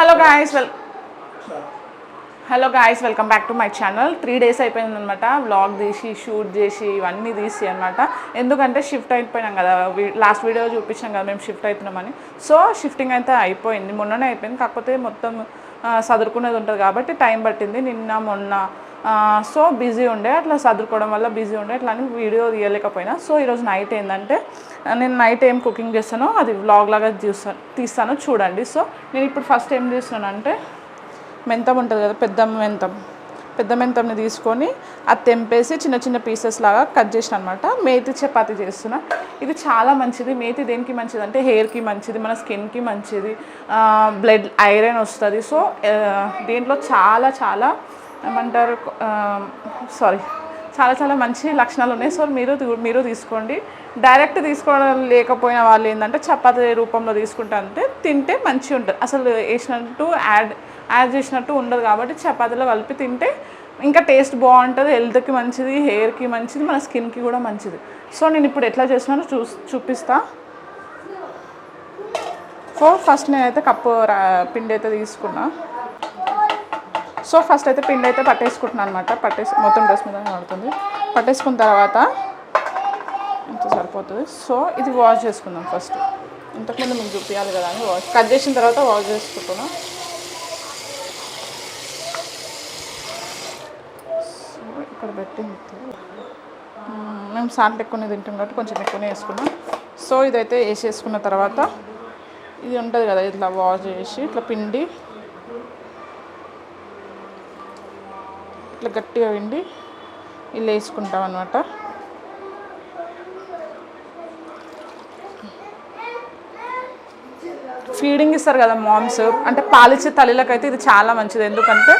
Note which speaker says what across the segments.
Speaker 1: Hello guys well hello guys welcome back to my channel three days అయిపోయింది అనమాట vlog తీసి shoot చేసి ఇవన్నీ తీసి అనమాట ఎందుకంటే షిఫ్ట్ అయిపోయినాం కదా. లాస్ట్ వీడియో చూపించాం కదా మేము షిఫ్ట్ అవుతున్నామని సో షిఫ్టింగ్ అయితే అయిపోయింది. మొన్ననే అయిపోయింది. కాకపోతే మొత్తం ఆ, సదురుకునేది ఉంటుంది కాబట్టి టైం పట్టింది. నిన్న మొన్న సో బిజీ ఉండే అట్లా సదురుకోవడం వల్ల బిజీ ఉండే అట్లా అని వీడియో తీయలేకపోయినా. సో ఈరోజు నైట్ ఏంటంటే నేను నైట్ ఏం కుకింగ్ చేస్తానో అది వ్లాగ్ లాగా చూస్తాను తీస్తాను చూడండి. సో నేను ఇప్పుడు ఫస్ట్ ఏం చేస్తున్నానంటే మెంతం ఉంటుంది కదా పెద్ద మెంతం. పెద్ద మెంతంని తీసుకొని అది తెంపేసి చిన్న చిన్న పీసెస్ లాగా కట్ చేసిన అనమాట మేతి చపాతి చేస్తున్నా. ఇది చాలా మంచిది. మేతి దేనికి మంచిది అంటే హెయిర్కి మంచిది మన స్కిన్కి మంచిది. బ్లడ్ ఐరన్ వస్తుంది. సో దీంట్లో చాలా చాలా ఏమంటారు సారీ చాలా చాలా మంచి లక్షణాలు ఉన్నాయి. సో మీరు మీరు తీసుకోండి. డైరెక్ట్ తీసుకోవడం లేకపోయిన వాళ్ళు ఏంటంటే చపాతీ రూపంలో తీసుకుంటా అంటే తింటే మంచిగా ఉంటుంది. అసలు వేసినట్టు యాడ్ యాడ్ చేసినట్టు ఉండదు కాబట్టి చపాతీలో కలిపి తింటే ఇంకా టేస్ట్ బాగుంటుంది హెల్త్కి మంచిది హెయిర్కి మంచిది మన స్కిన్కి కూడా మంచిది. సో నేను ఇప్పుడు ఎట్లా చేసినానో చూ చూపిస్తా. సో ఫస్ట్ నేనైతే కప్పు రా- పిండి అయితే తీసుకున్నా. సో ఫస్ట్ అయితే పిండి అయితే పట్టేసుకుంటున్నాను అనమాట పట్టేసి మొత్తం డ్రెస్ మీద పడుతుంది పట్టేసుకున్న తర్వాత ఇంత సరిపోతుంది? సో ఇది వాష్ చేసుకుందాం ఫస్ట్ ఇంతకుముందు మీకు చూపించాలి కదా అని వాష్ కట్ చేసిన తర్వాత వాష్ చేసుకుంటున్నాం. సో ఇక్కడ పెట్టి మేము సాల్ట్ ఎక్కువనే తింటాం కాబట్టి కొంచెం ఎక్కువనే వేసుకున్నాం. సో ఇదైతే వేసేసుకున్న తర్వాత ఇది ఉంటుంది కదా ఇట్లా వాష్ చేసి ఇట్లా పిండి ఇట్లా గట్టిగా పిండి ఇలా వేసుకుంటాం అనమాట ఫీడింగ్ ఇస్తారు కదా మామ్స్ అంటే పాలిచ్చే తల్లిలకైతే ఇది చాలా మంచిది. ఎందుకంటే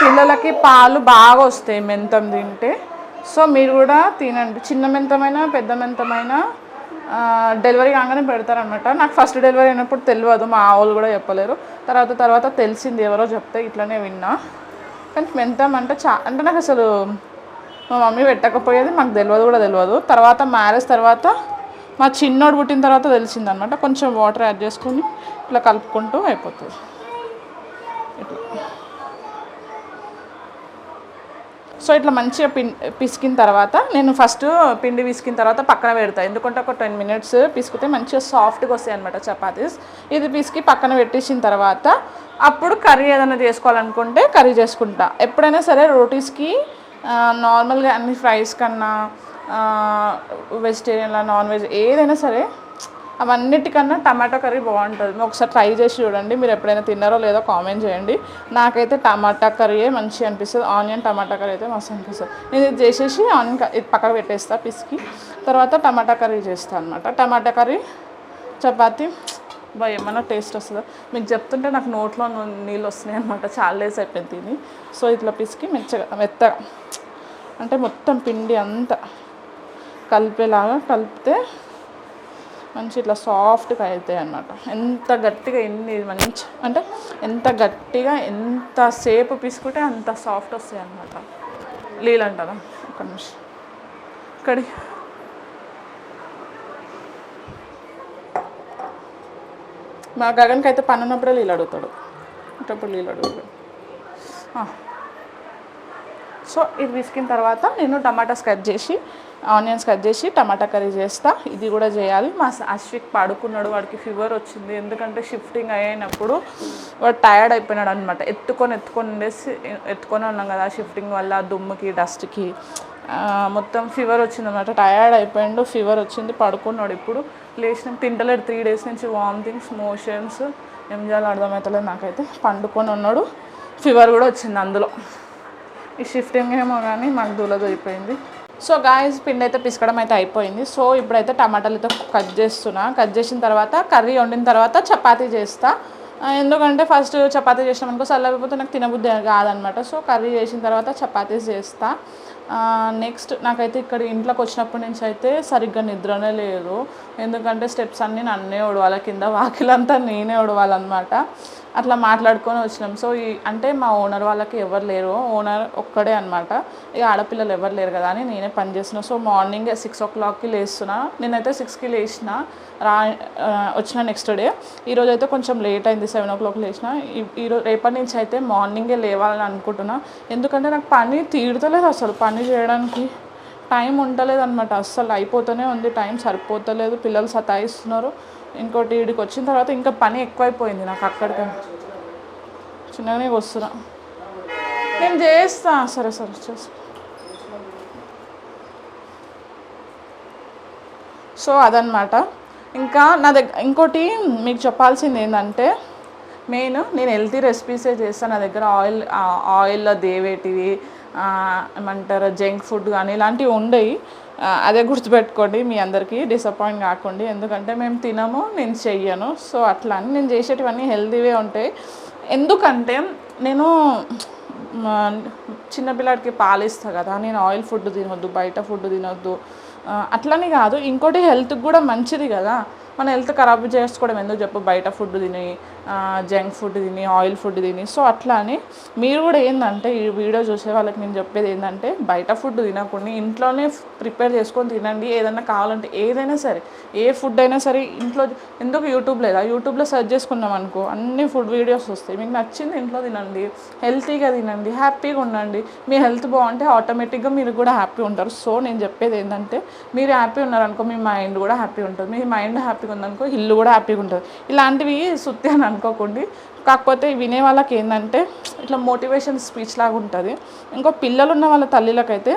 Speaker 1: పిల్లలకి పాలు బాగా వస్తాయి మెంతం తింటే. సో మీరు కూడా తినండి. చిన్న మెంతమైనా పెద్ద మెంతమైనా డెలివరీ కాగానే పెడతారనమాట నాకు ఫస్ట్ డెలివరీ అయినప్పుడు తెలియదు మా వాళ్ళు కూడా చెప్పలేరు. తర్వాత తర్వాత తెలిసింది ఎవరో చెప్తే ఇట్లనే విన్నా. కానీ మెంతం అంటే చా అంటే నాకు అసలు మా మమ్మీ పెట్టకపోయేది మాకు తెలియదు కూడా తెలియదు తర్వాత మ్యారేజ్ తర్వాత మా చిన్నోడు పుట్టిన తర్వాత తెలిసిందనమాట. కొంచెం వాటర్ యాడ్ చేసుకొని ఇట్లా కలుపుకుంటూ అయిపోతుంది. ఇట్లా. సో ఇట్లా మంచిగా పిం పిసికిన తర్వాత నేను ఫస్ట్ పిండి పిసికిన తర్వాత పక్కన పెడతాను ఎందుకంటే ఒక టెన్ మినిట్స్ పిసికితే మంచిగా సాఫ్ట్గా వస్తాయి అనమాట చపాతీస్. ఇది పిసికి పక్కన పెట్టేసిన తర్వాత అప్పుడు కర్రీ ఏదైనా చేసుకోవాలనుకుంటే కర్రీ చేసుకుంటా. ఎప్పుడైనా సరే రోటీస్కి నార్మల్గా అన్ని ఫ్రైస్ కన్నా వెజిటేరియన్లా నాన్ వెజ్ ఏదైనా సరే అవన్నిటికన్నా టమాటో కర్రీ బాగుంటుంది. ఒకసారి ట్రై చేసి చూడండి. మీరు ఎప్పుడైనా తిన్నారో లేదో కామెంట్ చేయండి. నాకైతే టమాటా కర్రీయే మంచిగా అనిపిస్తుంది. ఆనియన్ టమాటా కర్రీ అయితే మస్తు అనిపిస్తుంది. నేను ఇది చేసేసి ఆనియన్ ఇది పక్కన పెట్టేస్తా పిసికి. తర్వాత టమాటా కర్రీ చేస్తాను అనమాట టమాటా కర్రీ చపాతి బా ఏమన్నా టేస్ట్ వస్తుందా? మీకు చెప్తుంటే నాకు నోట్లో నీళ్ళు వస్తున్నాయి అనమాట చాలా డేస్ అయిపోయింది తిని. సో ఇట్లా పిసికి మెచ్చగా మెత్తగా అంటే మొత్తం పిండి అంతా కలిపేలాగా కలిపితే మంచి ఇట్లా సాఫ్ట్గా అవుతాయి అన్నమాట. ఎంత గట్టిగా ఎన్ని మంచి అంటే ఎంత గట్టిగా ఎంత సేపు పీసుకుంటే అంత సాఫ్ట్ వస్తాయి అన్నమాట. నీళ్ళు అంటారా ఒక నిమిషం. ఇక్కడి. మా గగన్కి అయితే పని ఉన్నప్పుడే నీళ్ళు అడుగుతాడు. అప్పుడు నీళ్ళు అడుగుతాడు. సో ఇది విసికిన తర్వాత నేను టమాటాస్ కట్ చేసి ఆనియన్స్ కట్ చేసి టమాటా కర్రీ చేస్తా. ఇది కూడా చేయాలి. మా అశ్విక్ పడుకున్నాడు వాడికి ఫీవర్ వచ్చింది. ఎందుకంటే షిఫ్టింగ్ అయినప్పుడు వాడు టయర్డ్ అయిపోయినాడు అనమాట ఎత్తుకొని ఎత్తుకొని ఉండేసి ఎత్తుకొని ఉన్నాం కదా షిఫ్టింగ్ వల్ల దుమ్ముకి డస్ట్కి. మొత్తం ఫీవర్ వచ్చింది అనమాట టయర్డ్ అయిపోయిండు ఫీవర్ వచ్చింది పడుకున్నాడు ఇప్పుడు. లేచిన తింటలేడు. త్రీ డేస్ నుంచి వామిటింగ్స్ మోషన్స్ ఏం చేయాలో అర్థమవుతలేదు నాకైతే. పండుకొని ఉన్నాడు. ఫీవర్ కూడా వచ్చింది అందులో. ఈ షిఫ్టింగ్ ఏమో కానీ మాకు దూలదు అయిపోయింది సో గాయస్ పిండి అయితే పిసకడం అయితే అయిపోయింది. సో ఇప్పుడైతే టమాటాలు అయితే కట్ చేస్తున్నా. కట్ చేసిన తర్వాత కర్రీ వండిన తర్వాత చపాతీ చేస్తా. ఎందుకంటే ఫస్ట్ చపాతీ చేసినాం అనుకో చల్లకపోతే నాకు తినబుద్ధి కాదనమాట సో కర్రీ చేసిన తర్వాత చపాతీస్ చేస్తా. నెక్స్ట్ నాకైతే ఇక్కడ ఇంట్లోకి వచ్చినప్పటి నుంచి అయితే సరిగ్గా నిద్రనే లేదు. ఎందుకంటే స్టెప్స్ అన్నీ నన్నే ఉడవాలి కింద వాకిలంతా నేనే ఉడవాలన్నమాట అట్లా మాట్లాడుకొని వచ్చినాం. సో ఈ అంటే మా ఓనర్ వాళ్ళకి ఎవరు లేరు. ఓనర్ ఒక్కడే అనమాట ఇక ఆడపిల్లలు ఎవరు లేరు కదా అని నేనే పని సో మార్నింగ్ సిక్స్ ఓ క్లాక్కి లేస్తున్నా. నేనైతే సిక్స్కి లేచిన రా వచ్చిన నెక్స్ట్ డే. ఈరోజు అయితే కొంచెం లేట్ అయింది. సెవెన్ ఓ క్లాక్ లేచిన. ఈ- ఈరోజు రేపటి నుంచి అయితే మార్నింగే లేవాలని అనుకుంటున్నా. ఎందుకంటే నాకు పని తీరుతలేదు అసలు. పని చేయడానికి టైం ఉండలేదు అనమాట అస్సలు అయిపోతూనే ఉంది. టైం సరిపోతలేదు. పిల్లలు సతాయిస్తున్నారు. ఇంకోటి వీడికి వచ్చిన తర్వాత ఇంకా పని ఎక్కువైపోయింది నాకు అక్కడికి చిన్నగానే వస్తున్నా. నేను చేస్తా. సరే సరే చేస్తా. సో అదనమాట ఇంకా నా దగ్గర ఇంకోటి మీకు చెప్పాల్సింది ఏంటంటే మెయిన్ నేను హెల్తీ రెసిపీసే చేస్తాను నా దగ్గర ఆయిల్ ఆయిల్లో దేవేటివి ఏమంటారు జంక్ ఫుడ్ కానీ ఇలాంటివి ఉండయి. అదే గుర్తుపెట్టుకోండి మీ అందరికీ డిసప్పాయింట్ కాకండి. ఎందుకంటే మేము తినము నేను చెయ్యను. సో అట్లా అని నేను చేసేటివన్నీ హెల్తీవే ఉంటాయి. ఎందుకంటే నేను చిన్నపిల్లడికి చిన్నపిల్లాడికి పాలు కదా నేను ఆయిల్ ఫుడ్ తినొద్దు బయట ఫుడ్ తినొద్దు. అట్లని కాదు. ఇంకోటి హెల్త్కి కూడా మంచిది కదా. మన హెల్త్ ఖరాబ్ చేసుకోవడం ఎందుకు చెప్పు? బయట ఫుడ్ తిని జంక్ ఫుడ్ తిని ఆయిల్ ఫుడ్ తిని. సో అట్లా అని మీరు కూడా ఏంటంటే ఈ వీడియో చూసే వాళ్ళకి నేను చెప్పేది ఏంటంటే బయట ఫుడ్ తినకుండా ఇంట్లోనే ప్రిపేర్ చేసుకొని తినండి. ఏదైనా కావాలంటే ఏదైనా సరే ఏ ఫుడ్ అయినా సరే ఇంట్లో ఎందుకు యూట్యూబ్ లేదా? యూట్యూబ్లో సెర్చ్ చేసుకున్నాం అనుకో అన్ని ఫుడ్ వీడియోస్ వస్తాయి. మీకు నచ్చింది ఇంట్లో తినండి హెల్తీగా తినండి హ్యాపీగా ఉండండి. మీ హెల్త్ బాగుంటే ఆటోమేటిక్గా మీరు కూడా హ్యాపీ ఉంటారు. సో నేను చెప్పేది ఏంటంటే మీరు హ్యాపీ ఉన్నారనుకో మీ మైండ్ కూడా హ్యాపీ ఉంటుంది. మీ మైండ్ హ్యాపీగా ఉందనుకో ఇల్లు కూడా హ్యాపీగా ఉంటుంది. ఇలాంటివి సుత్తి అని అనుకోకండి. కాకపోతే వినే వాళ్ళకి ఏంటంటే ఇట్లా మోటివేషన్ స్పీచ్ లాగా ఉంటుంది. ఇంకో పిల్లలు ఉన్న వాళ్ళ తల్లిలకైతే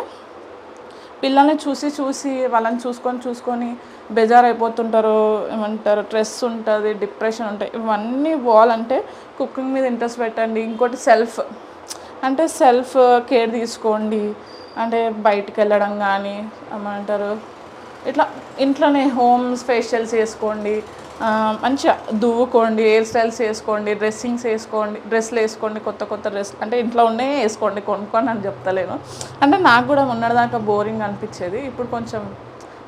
Speaker 1: పిల్లల్ని చూసి చూసి వాళ్ళని చూసుకొని చూసుకొని బెజారైపోతుంటారు అయిపోతుంటారు ఏమంటారు స్ట్రెస్ ఉంటుంది డిప్రెషన్ ఉంటాయి ఇవన్నీ పోవాలంటే కుకింగ్ మీద ఇంట్రెస్ట్ పెట్టండి. ఇంకోటి సెల్ఫ్. అంటే సెల్ఫ్ కేర్ తీసుకోండి. అంటే బయటికి వెళ్ళడం కానీ ఏమంటారు ఇట్లా ఇంట్లోనే హోమ్స్ ఫేషియల్స్ చేసుకోండి మంచిగా దువ్వుకోండి హెయిర్ స్టైల్స్ వేసుకోండి డ్రెస్సింగ్స్ వేసుకోండి డ్రెస్లు వేసుకోండి కొత్త కొత్త డ్రెస్ అంటే ఇంట్లో ఉండే వేసుకోండి కొనుక్కొని అని చెప్తలేను. అంటే నాకు కూడా ఉన్నదాకా బోరింగ్ అనిపించేది. ఇప్పుడు కొంచెం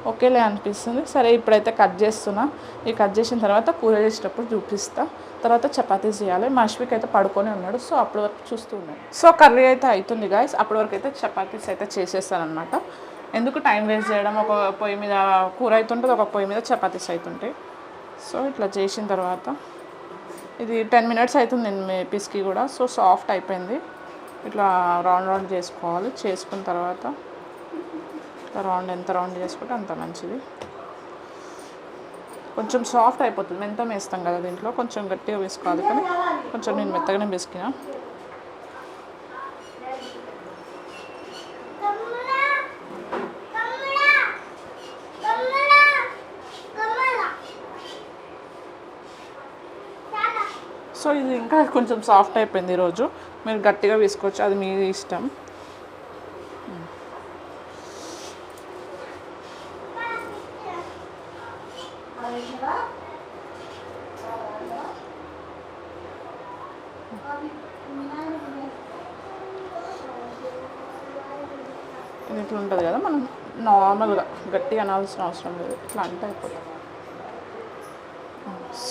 Speaker 1: ఓకేలే అనిపిస్తుంది. సరే ఇప్పుడైతే కట్ చేస్తున్నా. ఈ కట్ చేసిన తర్వాత కూర చేసేటప్పుడు చూపిస్తా. తర్వాత చపాతీస్ చేయాలి. మా అశ్విక్ అయితే పడుకొని ఉన్నాడు. సో అప్పటి వరకు చూస్తూ ఉన్నాడు. సో కర్రీ అయితే అవుతుంది గాయస్ అప్పటి వరకు అయితే చపాతీస్ అయితే చేసేస్తాను ఎందుకు టైం వేస్ట్ చేయడం? ఒక పొయ్యి మీద కూర అవుతుంటుంది ఒక పొయ్యి మీద చపాతీస్ అవుతుంటాయి సో ఇట్లా చేసిన తర్వాత ఇది టెన్ మినిట్స్ అవుతుంది నేను మీ పిస్కి కూడా. సో సాఫ్ట్ అయిపోయింది. ఇట్లా రౌండ్ రౌండ్ చేసుకోవాలి. చేసుకున్న తర్వాత ఇట్లా రౌండ్ ఎంత రౌండ్ చేసుకుంటే అంత మంచిది. కొంచెం సాఫ్ట్ అయిపోతుంది. మెంతం వేస్తాం కదా దీంట్లో. కొంచెం గట్టిగా వేసుకోవాలి కానీ కొంచెం నేను మెత్తగానే వేసుకున్నా. సో ఇది ఇంకా కొంచెం సాఫ్ట్ అయిపోయింది ఈరోజు. మీరు గట్టిగా వేసుకోవచ్చు అది మీ ఇష్టం. ఇది ఇట్లా ఉంటుంది కదా మనం నార్మల్గా గట్టిగా అనాల్సిన అవసరం లేదు. ఇట్లా అంటే అయిపోతుంది.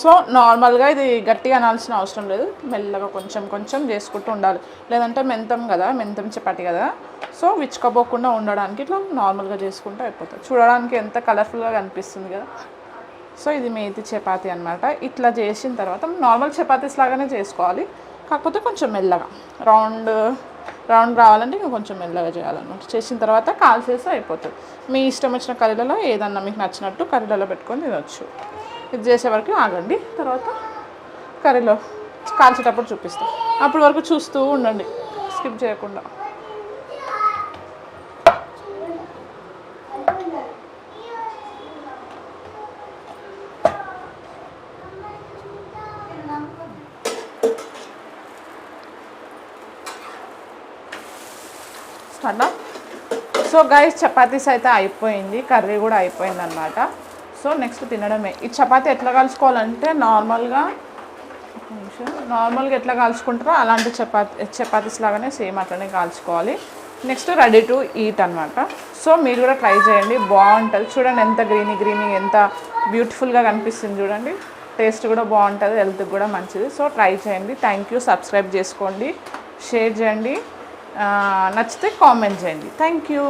Speaker 1: సో నార్మల్గా ఇది గట్టిగా అనాల్సిన అవసరం లేదు. మెల్లగా కొంచెం కొంచెం చేసుకుంటూ ఉండాలి. లేదంటే మెంతం కదా మెంతం చపాతి కదా. సో విచ్చుకోపోకుండా ఉండడానికి ఇట్లా నార్మల్గా చేసుకుంటూ అయిపోతుంది. చూడడానికి ఎంత కలర్ఫుల్గా కనిపిస్తుంది కదా. సో ఇది మేతి చపాతి అనమాట ఇట్లా చేసిన తర్వాత నార్మల్ చపాతీస్ లాగానే చేసుకోవాలి. కాకపోతే కొంచెం మెల్లగా. రౌండ్ రౌండ్ రావాలంటే ఇంకా కొంచెం మెల్లగా చేయాలన్నమాట. చేసిన తర్వాత కాల్చేసి అయిపోతుంది. మీ ఇష్టం వచ్చిన కర్రీలలో ఏదన్నా మీకు నచ్చినట్టు కర్రీలలో పెట్టుకొని తినొచ్చు. ఇది చేసే వరకు ఆగండి. తర్వాత కర్రీలో కాల్చేటప్పుడు చూపిస్తాం. అప్పటి వరకు చూస్తూ ఉండండి. స్కిప్ చేయకుండా. సో గైస్ చపాతీస్ అయితే అయిపోయింది. కర్రీ కూడా అయిపోయింది అనమాట సో నెక్స్ట్ తినడమే. ఈ చపాతీ ఎట్లా కలుసుకోవాలంటే నార్మల్గా నార్మల్గా ఎట్లా కాల్చుకుంటారో అలాంటి చపాతీ చపాతీస్ లాగానే సేమ్ అట్లనే కాల్చుకోవాలి. నెక్స్ట్ రెడీ టు ఈట్ అనమాట సో మీరు కూడా ట్రై చేయండి. బాగుంటుంది. చూడండి ఎంత గ్రీనీ గ్రీనీ ఎంత బ్యూటిఫుల్గా కనిపిస్తుంది చూడండి. టేస్ట్ కూడా బాగుంటుంది హెల్త్కి కూడా మంచిది. సో ట్రై చేయండి. Thank you. సబ్స్క్రైబ్ చేసుకోండి. షేర్ చేయండి. నచ్చితే కామెంట్ చేయండి. Thank you.